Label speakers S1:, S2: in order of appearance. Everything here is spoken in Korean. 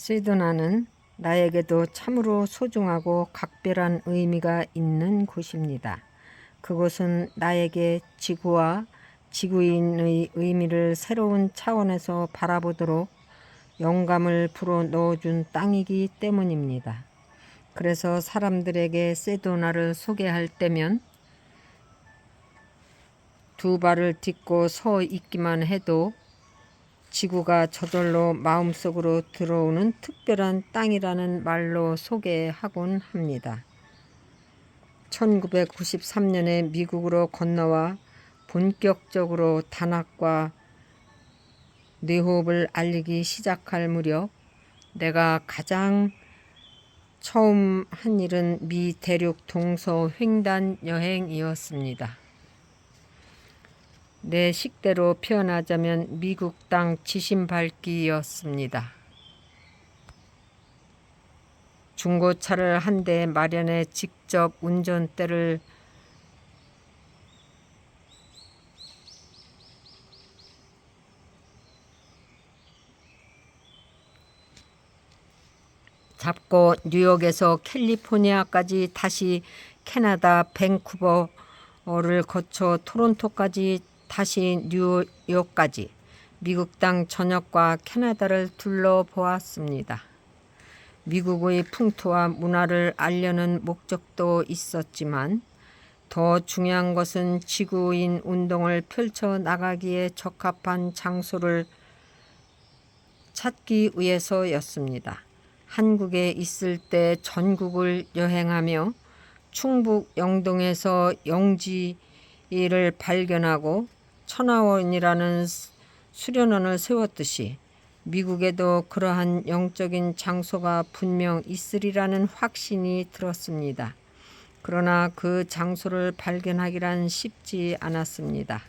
S1: 시드나는 나에게도 참으로 소중하고 각별한 의미가 있는 곳입니다. 그곳은 나에게 지구와 지구인의 의미를 새로운 차원에서 바라보도록 영감을 불어 넣어준 땅이기 때문입니다. 그래서 사람들에게 세도나를 소개할 때면 두 발을 딛고 서 있기만 해도 지구가 저절로 마음속으로 들어오는 특별한 땅이라는 말로 소개하곤 합니다. 1993년에 미국으로 건너와 본격적으로 단학과 뇌호흡을 알리기 시작할 무렵 내가 가장 처음 한 일은 미 대륙 동서 횡단 여행이었습니다. 내 식대로 표현하자면 미국 땅 지신 밟기였습니다. 중고차를 한 대 마련해 직접 운전대를 잡고 뉴욕에서 캘리포니아까지 다시 캐나다 밴쿠버를 거쳐 토론토까지 다시 뉴욕까지 미국 땅 전역과 캐나다를 둘러보았습니다. 미국의 풍토와 문화를 알려는 목적도 있었지만 더 중요한 것은 지구인 운동을 펼쳐 나가기에 적합한 장소를 찾기 위해서였습니다. 한국에 있을 때 전국을 여행하며 충북 영동에서 영지를 발견하고 천하원이라는 수련원을 세웠듯이 미국에도 그러한 영적인 장소가 분명 있으리라는 확신이 들었습니다. 그러나 그 장소를 발견하기란 쉽지 않았습니다.